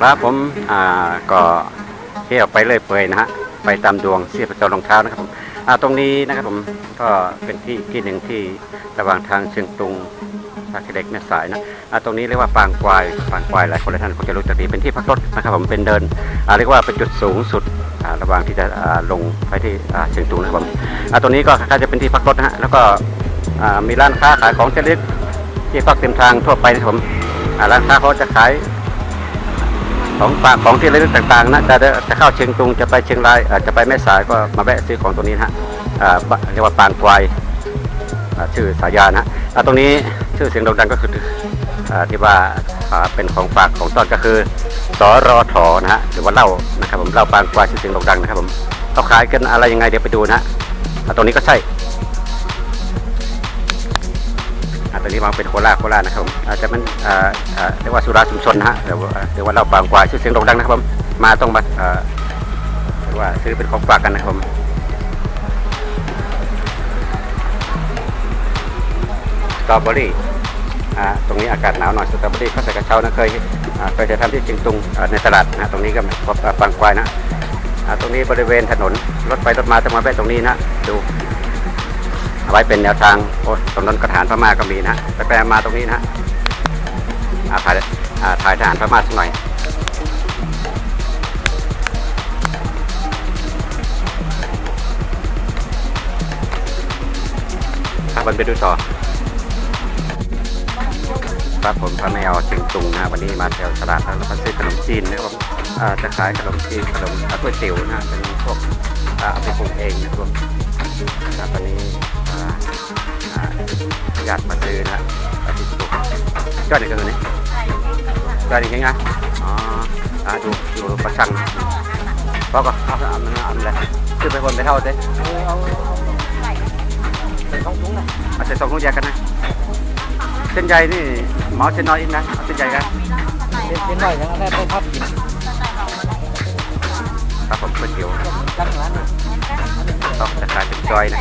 ครับผมอ่าก็เที่ยวไปเรื่อยเปื่อยนะฮะไปตามดวงเสียบจรรองเท้านะครับผมอ่าตรงนี้นะครับผมก็เป็นที่ที่หนึ่งที่ระหว่างทางเชียงตุงทาคเหล็กแม่สายนะอ่าตรงนี้เรียกว่าปางควายปางควายหลายคนหลายท่านคงจะรู้จักดีเป็นที่พักรถนะครับผมเป็นเดินอ่าเรียกว่าเป็นจุดสูงสุดอ่าระหว่างที่จะอ่าลงไปที่อ่าเชียงตุงนะครับผมอ่าตรงนี้ก็คล้ายๆจะเป็นที่พักรถนะฮะแล้วก็อ่ามีร้านค้าขายของชนิดที่พักเต็มทางทั่วไปนะครับผมอ่าร้านค้าเขาจะขาย ของฝากของที่ระลึกต่างๆนะจะจะเข้าเชียงตุงจะไปเชียงรายอาจจะไปแม่สายก็มาแวะซื้อของตรงนี้นะฮะอ่าเรียกว่าปานควายชื่อสายานะฮะอ่ตรงนี้ชื่อเสียงโด่งดังก็คืออ่าที่ว่าเป็นของฝากของต้นก็คือสรทนะฮะหรือว่าเหล้านะครับผมเหล้าปานควายชื่อเสียงโด่งดังนะครับผมเขาขายกันอะไรยังไงเดี๋ยวไปดูนะฮะอ่ตรงนี้ก็ใช่ อนนี้วาเป็นโคราชโคราชนะครับผมอาจจะมันเรียกว่าสุราชุมชนนะฮะหรือว่าหรือว่าเราบางกวายชื่อเสียงโด่งดังนะครับผมมาต้องมาเรียกว่าซื้อเป็นของฝากกันนะครับผมสตรอเบอรี่ตรงนี้อากาศหนาวหน่อยสตรอเบอรี่เขาใส่กระเช้านะเคยเคยจะทำที่เชียงตุงในตลาดนะฮะตรงนี้ก็พบาบางกวายนะตรงนี้บริเวณถนนรถไปรถมาจะมาแวะตรงนี้นะดู ไว้เป็นแนวทางโอ้ตรงนั้นกระฐานพม่าก็มีนะไปแปลมาตรงนี้นะอาถ่ายอาถ่ายทหารพม่าสักหน่อยครับวันไปดูต่อครับผมพระแมวเชียงตุงนะวันนี้มาแถวตลาดแล้วก็ซื้อขนมจีนนะครับจะขายขนมจีนขนมอ่าก๋วยเตี๋ยวนะเป็นพวก ยอดอีกคือนี่ยอดอีกยังไงอ๋ออ่าดูดูประชังเพราะก็เอาเอาเอาเอาเลยซื้อไปคนไปเท่าเด้เอาใส่ท้องถุงนะเอาใส่ซองลูกแยกกันนะเส้นใหญ่นี่หมอเส้นน้อยอีกนะเอาเส้นใหญ่กันเด็ดหน่อยยังได้ไปพับกินครับผมก๋วยเตี๋ยวต้องจะขายเป็นจอยนะ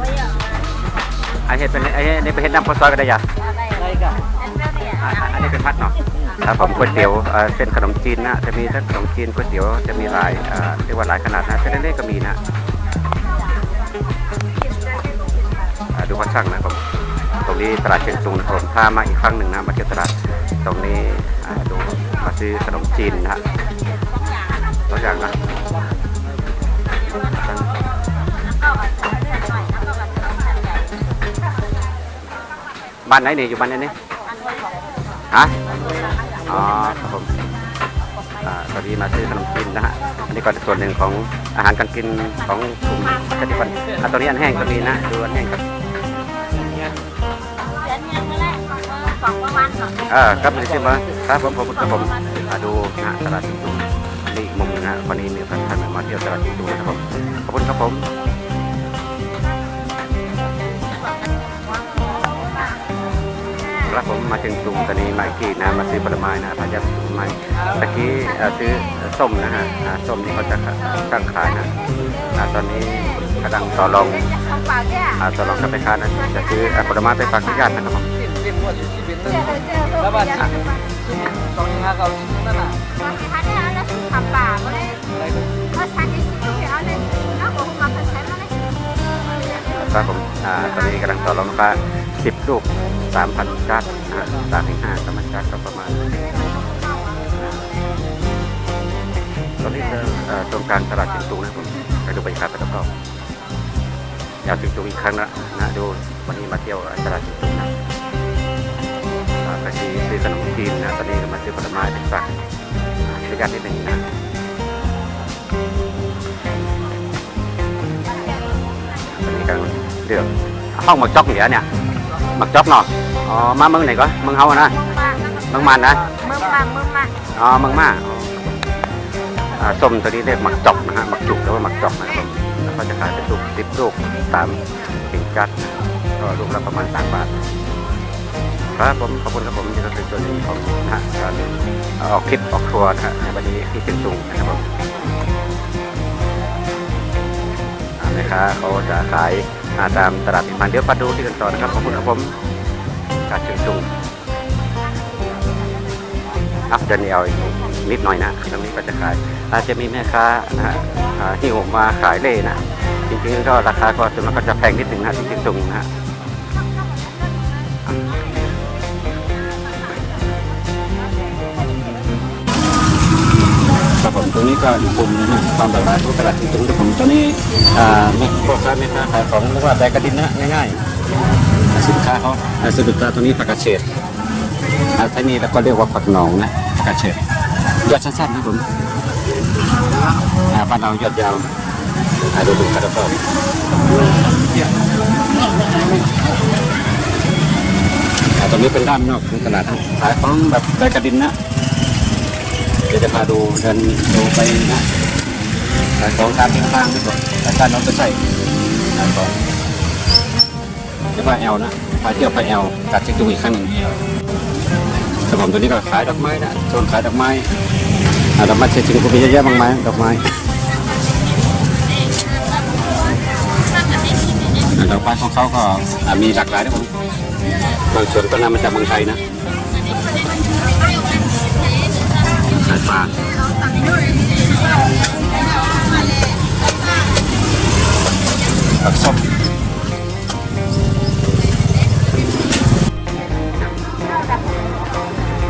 ครับผมแต่ว่าเด็ดหน่อยยังไงก็ได้เออมันร้อนไอเห็ดเป็นไอเห็ดนี่เป็นเห็ดน้ำข้าวซอยก็ได้ยาได้กันอ่าอันนี้เป็นพัดเนาะครับผมก๋วยเตี๋ยวเอ่อเส้นขนมจีนนะจะมีทั้งขนมจีนก๋วยเตี๋ยวจะมีหลายเอ่อเรียกว่าหลายขนาดนะเส้นเล็กๆก็มีนะอ่าดูวัดช่างนะผมตรงนี้ตลาดเชียงตุงนะครับผมพามาอีกครั้งหนึ่งนะมาเที่ยวตลาดตรงนี้อ่าดูมาซื้อขนมจีนนะฮะตัวอย่างนะ บ้านไหนนี่อยู่บ้านไหนนี่ฮะอ๋อครับผมอ่าตอนนี้มาซื้อขนมจีนนะฮะอันนี้ก็เป็นส่วนหนึ่งของอาหารการกินของกลุ่มชาติพันธุ์อะตอนนี้อันแห้งก็มีนะดูอันแห้งครับเออครับนี่ใช่ไหมครับผมผมครับผมมาดูนะตลาดจิงตูนี่อีกมุมนึงนะฮะวันนี้มีท่านท่านมาเที่ยวตลาดจิงตูนะครับผมขอบคุณครับผม ครับผมมาถึงกรุงตอนนี้มาอีกทีนะมาซื้อผลไม้นะพายาผลไม้ตะกี้เออซื้อส้มนะฮะส้มที่เขาจะตั้งขายนะตอนนี้กำลังต่อรองต่อรองกับแม่ค้านะจะซื้อผลไม้ไปฝากญาตินะครับผมสิบสิบหมดสิบเป็นต้นแล้วบ้านสิบสองห้าเก้าสิบนั่นน่ะอะไรก็ครับผมตอนนี้กำลังต่อรองราคาสิบลูก สามพันจัดสามถึงห้าสามพันจัดก็ประมาณ ตอนนี้เจอเอ่อตรงกลางตลาดจิงตุงนะผมไปดูบรรยากาศไปรอบๆอยากจิงตุงอีกครั้งนะนะดูวันนี้มาเที่ยวตลาดจิงตุงนะไปซื้อซื้อขนมจีนนะตอนนี้มาซื้อผลไม้เป็นฝักอ่าช่วยกันนิดหนึ่งนะตอนนี้กำลังเลือกห้องหมักจอกเหนือเนี่ยหมักจอกเนาะ อ๋อมาเมืองไหนก็เมืองเฮาอะนะเมืองมันนะอ๋อเมืองมาอ๋ออ่าส้มตัวนี้เรียกหมักจอกนะฮะหมักจุกหรือว่าหมักจอกนะครับผมแล้วก็จะขายเป็นลูกสิบลูกสามถึงจัดนะก็ลูกละประมาณสามบาทครับผมขอบคุณครับผมที่เราเป็นส่วนหนึ่งของนะฮะการออกคลิปออกครัวนะฮะในวันนี้ที่เชียงตุงนะครับผมอ่าแม่ค้าเขาจะขายอ่าตามตลาดพิมานเดี๋ยวมาดูที่กันต่อนะครับขอบคุณครับผม กาดเชิงตุงอัพเดนเอาอีกนิดหน่อยนะตรงนี้ก็จะขาย อาจจะมีแม่ค้านะฮะอ่าหิ้วมาขายเล่นะ จริงๆก็ราคาก็ส่วนมากก็จะแพงนิดหนึ่งนะที่เชียงตุงนะฮะครับผมตรงนี้ก็อีกกลุ่มนึงนะความหลากหลายของตลาดที่ตรงที่ผมตอนนี้อ่าม่พ่อค้าแม่ค้าขายของเรียกว่าแบกกระดินนะง่ายๆ สินค้าเขาอาสะดุดตาตรงนี้ผักกระเฉดอ่าทนี่แล้วก็เรียกว่าผักหนองนะผักกระเฉดยอดสั้นๆนะผมอ่าบ้านเรายอดยาวดูดูครับผมอ่าตรงนี้เป็นด้านนอกของตลาดขายของแบบแบกกระดินนะเดี๋ยวจะพาดูเดินดูไปนะขายของตามเส้นทางไปก่อนแต่การน้องจะใส่ขายของ จะพาแอลนะพาเที่ยวพาแอลกัดเช็คดูอีกครั้งหนึ่งแต่ผมตัวนี้ก็ขายดอกไม้นะโซนขายดอกไม้ดอกไม้เช็คดูก็มีเยอะแยะมากมายดอกไม้ดอกไม้ของเขาก็มีหลากหลายนะผมบางส่วนก็นำมาจากเมืองไทยนะสายปลา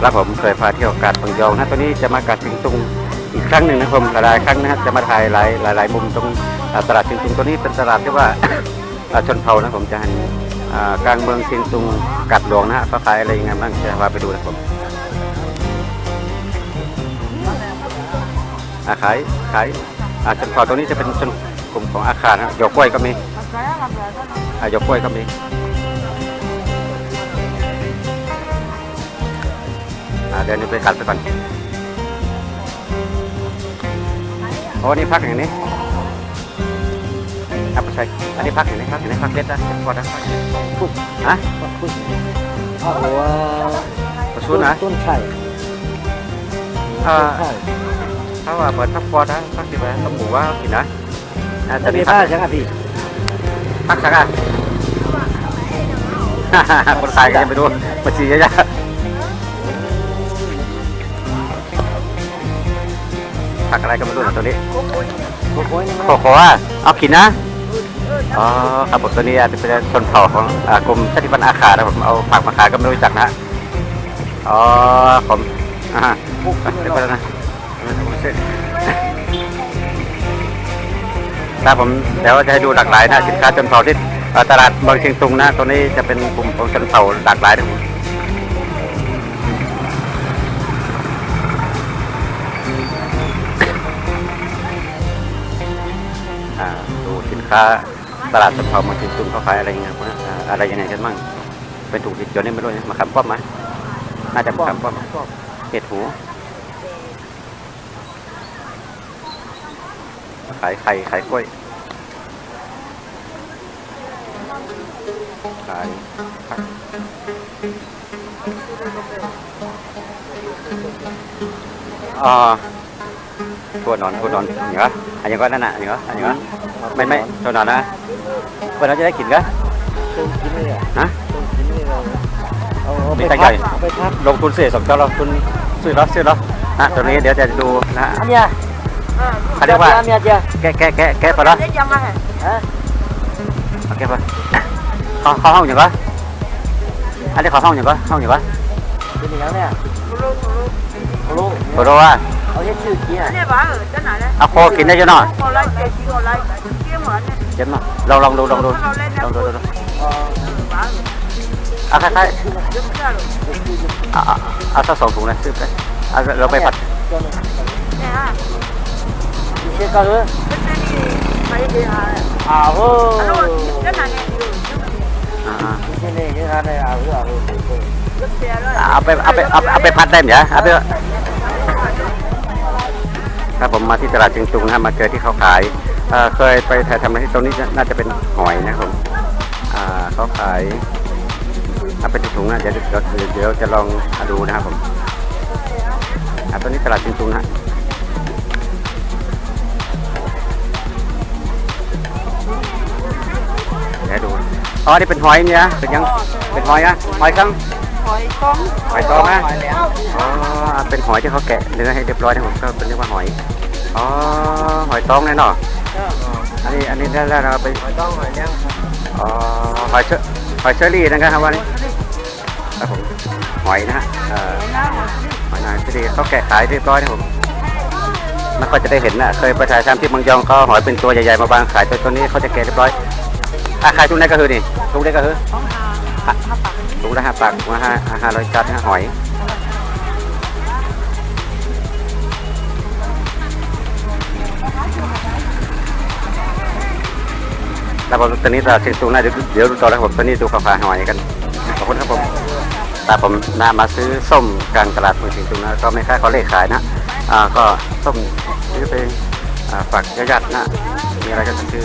แล้วผมเคยพาเที่ยวกาดปังยองนะตัวนี้จะมากาดสิงตุงอีกครั้งหนึ่งนะครับผมหลายๆครั้งนะครับจะมาถ่ายหลายหลายหลายมุมตรงตลาดสิงตุงตัวนี้เป็นตลาดที่ว่าอาชนเผ่านะผมจะหันกลางเมืองเชียงตุงกาดหลวงนะฮะขาขายอะไรยังไงบ้างจะพาไปดูนะครับผมอาขายขายอาชนเผ่าตรงนี้จะเป็นชนกลุ่มของอาคารนะหยอกกล้วยก็มีอาหยอกกล้วยก็มี อ่าเดินไปกัดไปก่อนโอ้นี่พักอย่างนี้ครับใช่อันนี้พักอย่างนี้พักอย่างนี้พักเล็ดนะพอนะปุ๊บฮะเพราะว่าประชุนนะต้นไข่อ่าไข่ถ้าว่าเปิดพักพอนะพักที่ไหนต้องหมูว่ากินนะอ่าจะจะมีมีผ้าพักใช่ไหมพี่พักสักอะคนขายก็ยังไม่รู้มาชีเยอะๆ ผักอะไรก็ไม่รู้นะตัวนี้โอ้โหนี่โคโค่อะเอากินนะอ๋อครับผมตัวนี้อาจจะเป็นชนเผ่าของอ่ากรมชาติพันธุ์อาคานะผมเอาผักมาขายก็ไม่รู้จักนะอ๋อผมอ่าเดี๋ยวไปแล้วนะครับผมเดี๋ยวจะให้ดูหลากหลายนะสินค้าชนเผ่าที่ตลาดเมืองเชียงตุงนะตัวนี้จะเป็นกลุ่มของชนเผ่าหลากหลายนะผม ดูสินค้าตลาดชนเผ่าเมืองเชียงตุงเขาขายอะไรยังไงบ้างอ่าอะไรยังไงกันบ้างเป็นถูกดิบจนนี่ไม่รู้นะมาขามป้อมไหมน่าจะมาขามป้อมเห็ดหูขายไข่ขายกล้วยขายผักอ่า ตัวนอนตัวนอนอย่างเงี้ยอันอย่างก็นั่นน่ะอย่างเงี้ยอันอย่างเงี้ยไม่ไม่ตัวนอนนะเพื่อนเราจะได้กินก็ต้นกินเลยอะฮะต้นกินเลยเอาเอามีไปแต่พัใหญ่กเอาไปพักลงทุนเสียสองเจ้าเราทุนซื้อแล้วซื้อแล้วนะตัวนี้เดี๋ยวจะดูนะอันเนี้ยเขาเรียกว่าอันเนี้ยเจ้าแกะแกะแกะแกะไปแล้วฮะโอเคป่ะเขาเขาห้องอย่างก็อันนี้เขาห้องอย่างก็ห้องอย่างก็เป็นอย่างเนี้ย ขอโทษว่าเขาชื่อเกียร์เนี่ยบ้าเออจะไหนเลยอะโคกินได้จะหน่อยเร์ลอจ็บหน่อยลองลองดูลองดูลองดูองดูเอคล้ายอะเอาสัสองถุงเลยซื้อไปเอาเราไปผัดเะเชื่อกันเลยไม่ได้ดีอะไรอ้าวจะไหนเนี่ยเอาไปเอไปไปพัดได้ไหมเอไป ครับผมมาที่ตลาดเชียงตุงนะมาเจอที่เขาขายเอ่อเคยไปถ่ายทำอะไรที่ตรงนี้น่าจะเป็นหอยนะครับผมเขาขายถ้าเป็นถุงนะเดี๋ยวเดี๋ยวจะลองดูนะครับผมตอนนี้ตลาดเชียงตุงนะเดี๋ยวดูอ๋อนี่เป็นหอยเนี่ยเป็นยังเป็นหอยอะหอยคัง หอยก้องหอยตองนะหอยแล้วอ๋อ เป็นหอยที่เขาแกะเนื้อให้เรียบร้อยนะผมก็เป็นเรียกว่าหอย อ๋อ หอยตองแน่นอนอันนี้ อันนี้ได้แล้วเราไป หอยต้องหอยเลี้ยงครับอ๋อ หอยเชอหอยเชอรี่นะครับวันนี้ครับผม หอยนะฮะเอ่อหอยนางเชอรี่เขาแกะขายเรียบร้อยนะผมไม่ค่อยจะได้เห็นนะเคยไปถ่ายทำที่เมืองยองเขาหอยเป็นตัวใหญ่ๆมาบางขายแต่ตัวนี้เขาจะแกะเรียบร้อยอะขายทุกนี้ก็คือนี่ทุกนี้ก็คือของ ห้าปากถุงละห้าปากถุงละห้าห้าร้อยจัดนะหอยแล้วผมตอนนี้ตาเชียงตุงนะเดี๋ยวเดี๋ยวดูต่อแล้วผมตอนนี้ดูข้าวขาหอยกันขอบคุณครับผมตาผมนามาซื้อส้มกลางตลาดเมืองเชียงตุงนะก็ไม่ค่าเขาเลขขายนะอ่าก็ส้มซื้อไปอ่าฝากญาติๆนะมีอะไรก็ซื้อ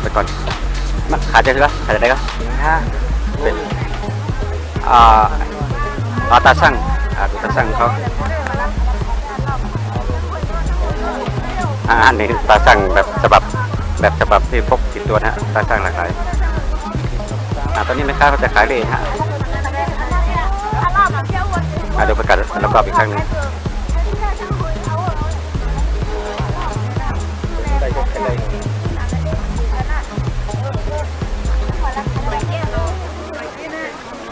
ไปก่อนมาขายจะซื้อขายจะได้ก็ถ้า เป็นอ่าอาตาสั่งอาตาสั่งเขาอันนี้ตาสั่งแบบฉบับแบบฉบับที่พกติดตัวนะฮะตาสั่งหลากหลายตอนนี้แม่ค้าเขาจะขายเลยฮะเดี๋ยวประกาศแล้วก็อีกครั้งหนึงใส่ยกไปเลย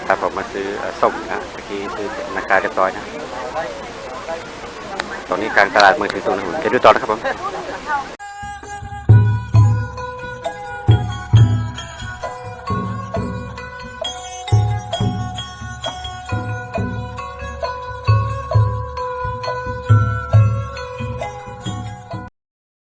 ครับผมมาซื้อส้มนะเมื่อกี้ซื้อนาคาเรียบร้อยนะ ตอนนี้กลางตลาดมือถือตัวหนุนเดี๋ยวดูต่อนะครับผม